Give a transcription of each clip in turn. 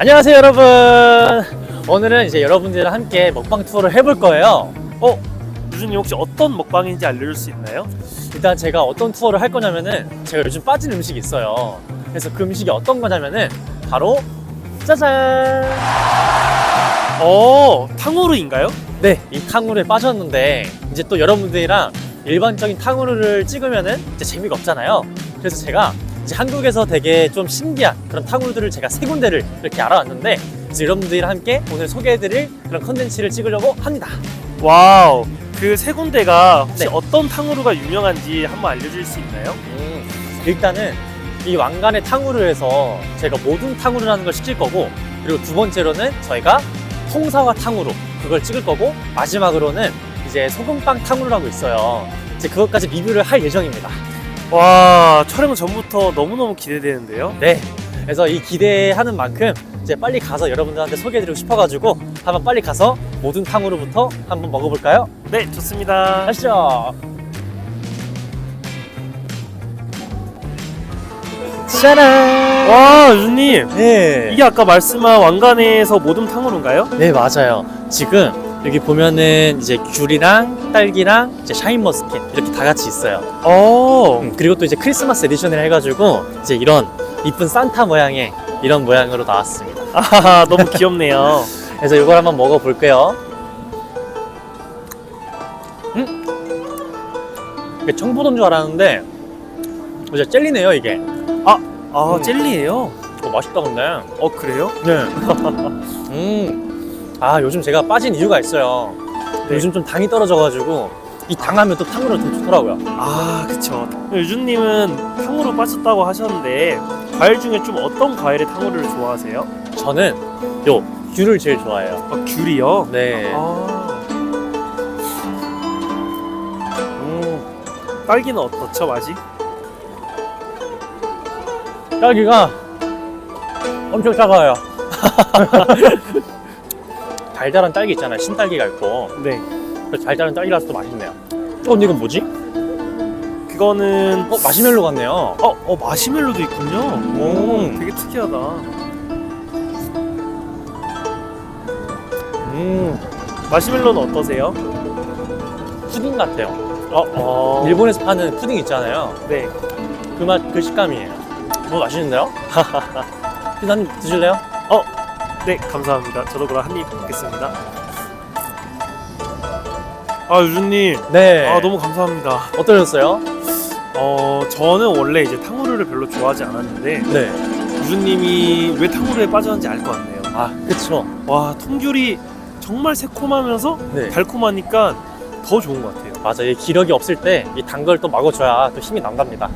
안녕하세요 여러분 오늘은 이제 여러분들이랑 함께 먹방 투어를 해볼 거예요 어? 유준님 혹시 어떤 먹방인지 알려줄 수 있나요? 일단 제가 어떤 투어를 할 거냐면은 제가 요즘 빠진 음식이 있어요 그래서 그 음식이 어떤 거냐면은 바로 짜잔 어, 탕후루인가요? 네, 이 탕후루에 빠졌는데 이제 또 여러분들이랑 일반적인 탕후루를 찍으면은 이제 재미가 없잖아요. 그래서 제가 이제 한국에서 되게 좀 신기한 그런 탕후루들을 제가 세 군데를 이렇게 알아왔는데 그래서 여러분들이랑 함께 오늘 소개해드릴 그런 컨텐츠를 찍으려고 합니다. 와우. 그 세 군데가 혹시 네. 어떤 탕후루가 유명한지 한번 알려줄 수 있나요? 음, 일단은 이 왕관의 탕후루에서 제가 모든 탕후루라는 걸 시킬 거고 그리고 두 번째로는 저희가 통사와 탕후루 그걸 찍을 거고 마지막으로는 이제 소금빵 탕후루라고 있어요. 이제 그것까지 리뷰를 할 예정입니다. 와, 촬영 전부터 너무너무 기대되는데요. 네. 그래서 이 기대하는 만큼 이제 빨리 가서 여러분들한테 소개해드리고 싶어가지고 한번 빨리 가서 모든 탕후루부터 한번 먹어볼까요? 네, 좋습니다. 가시죠. 짜란. 와, 유준님. 네. 이게 아까 말씀한 왕관에서 모든 탕후루인가요? 네 맞아요. 지금 여기 보면은 이제 귤이랑 딸기랑 이제 샤인머스켓 이렇게 다 같이 있어요. 어, 음, 그리고 또 이제 크리스마스 에디션을 해가지고 이제 이런 이쁜 산타 모양의 이런 모양으로 나왔습니다. 아, 너무 귀엽네요. 그래서 이걸 한번 먹어볼게요. 음? 이게 청포도인 줄 알았는데 이제 젤리네요 이게. 아, 음. 젤리예요? 어, 맛있다 근데. 어, 그래요? 네. 음. 아 요즘 제가 빠진 이유가 있어요. 네. 요즘 좀 당이 떨어져가지고 이 당하면 또 탕후루 좀 좋더라고요. 아, 그쵸. 유준님은 탕후루 빠졌다고 하셨는데 과일 중에 좀 어떤 과일의 탕후루를 좋아하세요? 저는 요 귤을 제일 좋아해요. 아, 귤이요? 네. 아, 음, 딸기는 어떻죠, 맛이? 딸기가 엄청 차가워요. 달달한 딸기 있잖아요. 신딸기가 있고. 네. 그래서 달달한 딸기라서 또 맛있네요. 어, 근데 이건 뭐지? 그거는 어, 마시멜로 같네요. 어, 어 마시멜로도 있군요. 오, 음. 되게 특이하다. 음, 마시멜로는 어떠세요? 푸딩 같아요. 어, 어. 일본에서 파는 푸딩 있잖아요. 네. 그 맛, 그 식감이에요. 너무 맛있는데요? 그래서 한입 드실래요? 네, 감사합니다. 저도 그럼 한 입 먹겠습니다. 아, 유준님. 네. 아, 너무 감사합니다. 어떠셨어요? 어, 저는 원래 이제 탕후루를 별로 좋아하지 않았는데 네. 유준님이 왜 탕후루에 빠졌는지 알 것 같네요. 아, 그쵸. 와, 통귤이 정말 새콤하면서 네. 달콤하니까 더 좋은 것 같아요. 맞아. 이 기력이 없을 때 이 단 걸또 먹어줘야 또 힘이 난답니다.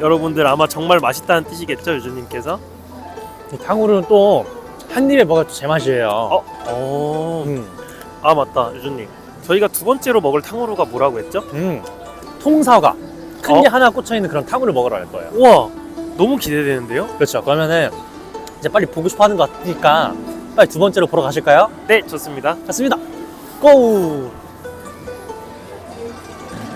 여러분들 아마 정말 맛있다는 뜻이겠죠, 유준님께서? 이 탕후루는 또 한 입에 먹어야 또 제맛이에요. 어, 어. 음, 아 맞다, 유준님. 저희가 두 번째로 먹을 탕후루가 뭐라고 했죠? 음. 통사과. 큰 어? 게 하나 꽂혀 있는 그런 탕후루 먹으러 갈 거예요. 우와, 너무 기대되는데요? 그렇죠. 그러면은 이제 빨리 보고 싶어 하는 것 같으니까 빨리 두 번째로 보러 가실까요? 네, 좋습니다. 갔습니다. 고!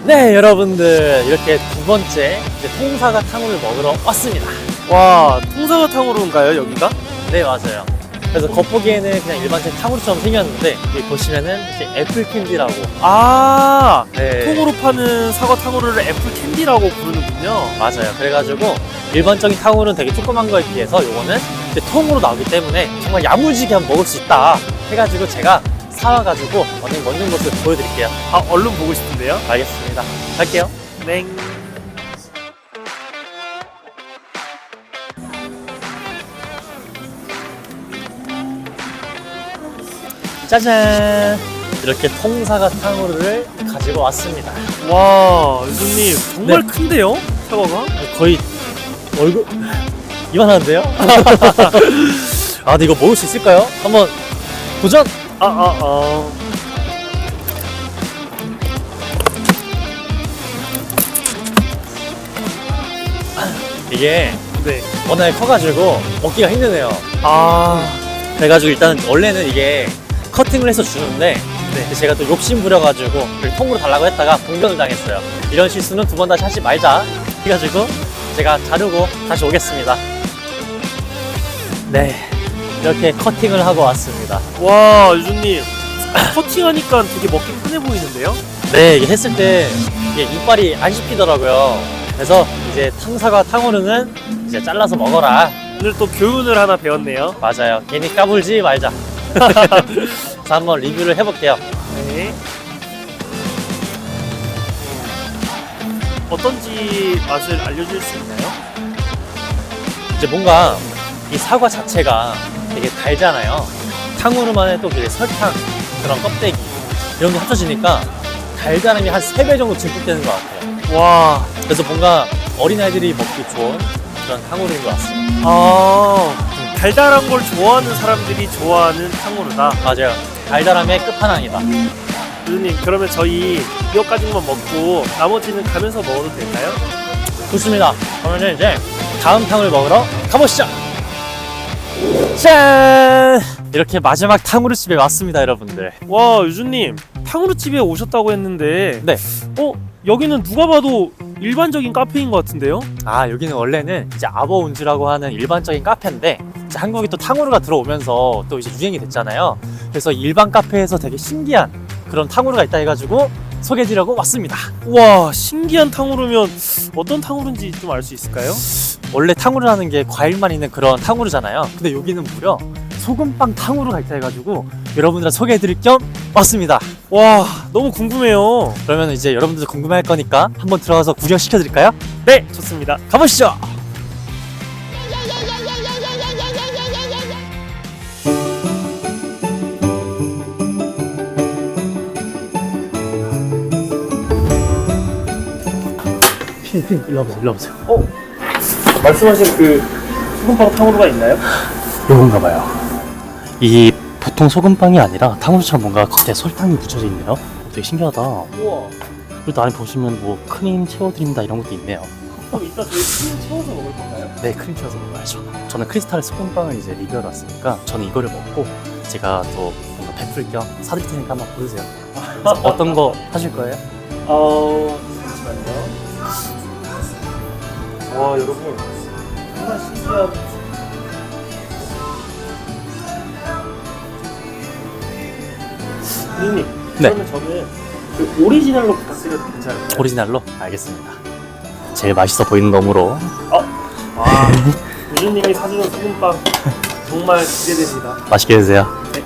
네, 여러분들. 이렇게 두 번째 이제 통사과 탕후루를 먹으러 왔습니다. 와, 통사과 탕후루인가요, 여기가? 네, 맞아요. 그래서 겉보기에는 그냥 일반적인 탕후루처럼 생겼는데 여기 보시면은 이렇게 애플 캔디라고 아, 네. 통으로 파는 사과 탕후루를 애플 캔디라고 부르는군요. 맞아요. 그래가지고 일반적인 탕후루는 되게 조그만 거에 비해서 요거는 이제 통으로 나오기 때문에 정말 야무지게 한번 먹을 수 있다 해가지고 제가 사와가지고 언니 먹는 모습 보여드릴게요. 아, 얼른 보고 싶은데요? 알겠습니다. 갈게요. 네. 짜잔! 이렇게 통사과 탕후루를 가지고 왔습니다. 와, 유준님 정말 네. 큰데요? 사과가? 거의 얼굴 이만한데요? 아, 근데 이거 먹을 수 있을까요? 한번 도전! 아, 아, 아. 이게 네. 워낙에 커가지고 먹기가 힘드네요. 아, 그래가지고 일단 원래는 이게 커팅을 해서 주는데 네. 근데 제가 또 욕심 부려가지고 통으로 달라고 했다가 공격을 당했어요. 이런 실수는 두 번 다시 하지 말자 해가지고 제가 자르고 다시 오겠습니다. 네, 이렇게 커팅을 하고 왔습니다. 와 유준님 커팅하니까 되게 먹기 편해 보이는데요? 네, 이게 했을 때 이게 이빨이 안 씹히더라고요. 그래서 이제 탕사과 탕후루는 이제 잘라서 먹어라. 오늘 또 교훈을 하나 배웠네요. 맞아요. 괜히 까불지 말자. 그래서 한번 리뷰를 해볼게요. 네. 어떤지 맛을 알려줄 수 있나요? 이제 뭔가 이 사과 자체가 되게 달잖아요. 탕후루만의 또그 설탕 그런 껍데기 이런 게 합쳐지니까 달달함이 한 3배 정도 증폭되는 것 같아요. 와, 그래서 뭔가 어린아이들이 먹기 좋은 그런 탕후루인 것 같습니다. 아, 달달한 걸 좋아하는 사람들이 좋아하는 탕후루다. 맞아요. 달달함의 끝판왕이다. 유준님, 그러면 저희 이거까지만 먹고 나머지는 가면서 먹어도 될까요? 좋습니다. 그러면 이제 다음 탕을 먹으러 가보시죠. 짠! 이렇게 마지막 탕후루 집에 왔습니다, 여러분들. 와, 유준님, 탕후루 집에 오셨다고 했는데, 네. 어, 여기는 누가 봐도 일반적인 카페인 것 같은데요? 아 여기는 원래는 이제 아버운즈라고 하는 일반적인 카페인데 이제 한국에 또 탕후루가 들어오면서 또 이제 유행이 됐잖아요. 그래서 일반 카페에서 되게 신기한 그런 탕후루가 있다 해가지고 소개해드리려고 왔습니다. 와, 신기한 탕후루면 어떤 탕후루인지 좀 알 수 있을까요? 원래 탕후루라는 게 과일만 있는 그런 탕후루잖아요. 근데 여기는 무려 소금빵 탕후루가 있다 해가지고 여러분들한테 소개해드릴 겸 왔습니다. 와, 너무 궁금해요. 그러면 이제 여러분들도 궁금해할 거니까 한번 들어가서 구경시켜드릴까요? 네, 좋습니다. 가보시죠. 일로 와보세요, 일로 와보세요. 어? 말씀하신 그 소금빵 탕후루가 있나요? 요건가 봐요. 이 보통 소금빵이 아니라 탕후루처럼 뭔가 겉에 설탕이 묻혀져 있네요. 되게 신기하다. 우와. 그리고 안에 보시면 뭐 크림 채워드립니다 이런 것도 있네요. 그럼 이따 저희 크림 채워서 먹을 건가요? 네, 크림 채워서 먹어야죠. 저는 크리스탈 소금빵을 이제 리뷰하러 왔으니까 저는 이거를 먹고 제가 또 뭔가 베풀 겸 사드릴 테니까 한번 고르세요. 그래서 어떤 거 하실 거예요? 어, 잠시만요. 와, 여러분. 정말 신기한. 선생님, 네. 그러면 저는 그 오리지널로 부탁드려도 괜찮을까요? 오리지널로? 알겠습니다. 제일 맛있어 보이는 놈으로. 아, 유준님이 사주는 소금빵 정말 기대됩니다. 맛있게 드세요. 네.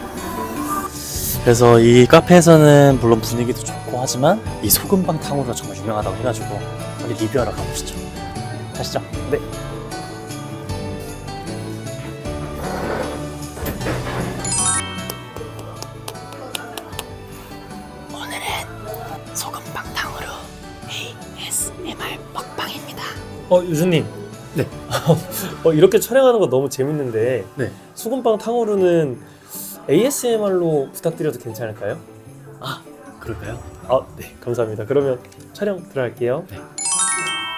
그래서 이 카페에서는 물론 분위기도 좋고 하지만 이 소금빵 탕후루가 정말 유명하다고 해가지고 어디 리뷰하러 가보시죠. 가시죠. 네. 오늘은 소금빵 탕후루 ASMR 먹방입니다. 어, 유준님. 네. 어, 이렇게 촬영하는 거 너무 재밌는데 네. 소금빵 탕후루는 ASMR로 부탁드려도 괜찮을까요? 그럴까요? 아, 네, 감사합니다. 그러면 촬영 들어갈게요.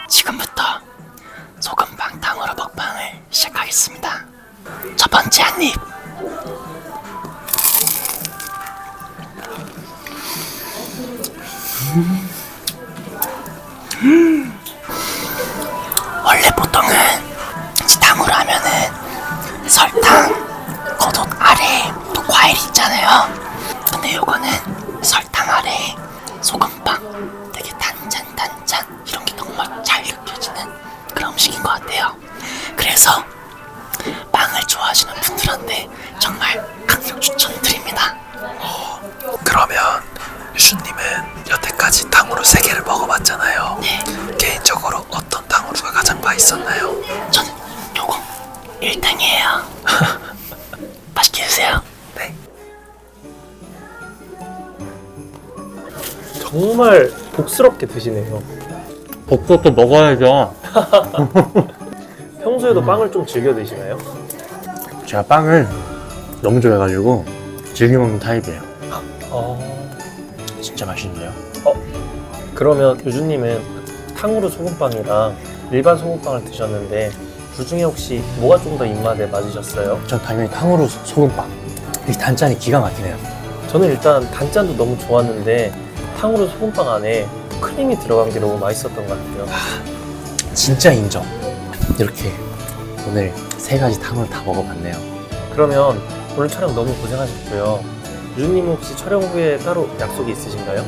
지금부터 시작하겠습니다. 첫 번째 한 입. 원래 보통은 탕후루 하면은 설탕, 겉옷 아래 또 과일 있잖아요. 근데 요거는 설탕 아래 소금빵 되게 단짠단짠 이런 게 정말 잘 느껴지는 그런 음식인 것 같아요. 그래서 빵을 좋아하시는 분들한테 정말 강력 추천드립니다. 그러면 유수님은 여태까지 탕후루 3개를 먹어봤잖아요. 네, 개인적으로 어떤 탕후루가 가장 맛있었나요? 저는 요거 1등이에요. 맛있게 드세요. 정말 복스럽게 드시네요. 복도 먹어야죠. 평소에도 빵을 좀 즐겨 드시나요? 제가 빵을 너무 좋아해가지고 즐겨 먹는 타입이에요. 어, 진짜 맛있는데요. 그러면 유준님은 탕후루 소금빵이랑 일반 소금빵을 드셨는데 그 중에 혹시 뭐가 좀 더 입맛에 맞으셨어요? 전 당연히 탕후루 소- 소금빵. 이 단짠이 기가 막히네요. 저는 일단 단짠도 너무 좋았는데 탕후루 소금빵 안에 크림이 들어간 게 너무 맛있었던 것 같아요. 진짜 인정. 이렇게 오늘 세 가지 탕후루 다 먹어봤네요. 그러면 오늘 촬영 너무 고생하셨고요. 유주님 혹시 촬영 후에 따로 약속이 있으신가요?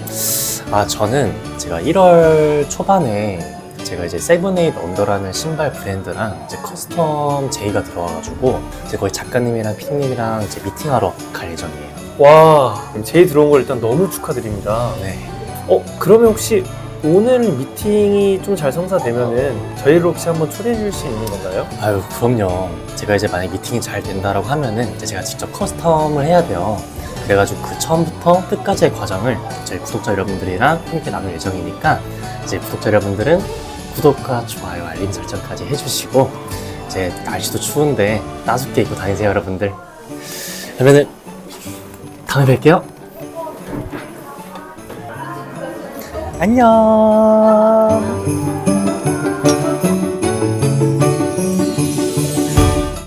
아, 저는 제가 1월 초반에 제가 이제 세븐에잇 언더라는 신발 브랜드랑 이제 커스텀 제의가 들어와가지고 이제 거의 작가님이랑 피디님이랑 이제 미팅하러 갈 예정이에요. 와, 제의 들어온 걸 일단 너무 축하드립니다. 네. 어, 그러면 혹시 오늘 미팅이 좀 잘 성사되면은 저희를 혹시 한번 초대해 줄 수 있는 건가요? 아유, 그럼요. 제가 이제 만약 미팅이 잘 된다라고 하면은 이제 제가 직접 커스텀을 해야 돼요. 그래가지고 그 처음부터 끝까지의 과정을 저희 구독자 여러분들이랑 함께 나눌 예정이니까 이제 구독자 여러분들은 구독과 좋아요, 알림 설정까지 해주시고 이제 날씨도 추운데 따숩게 입고 다니세요, 여러분들. 그러면은 다음에 뵐게요. 안녕.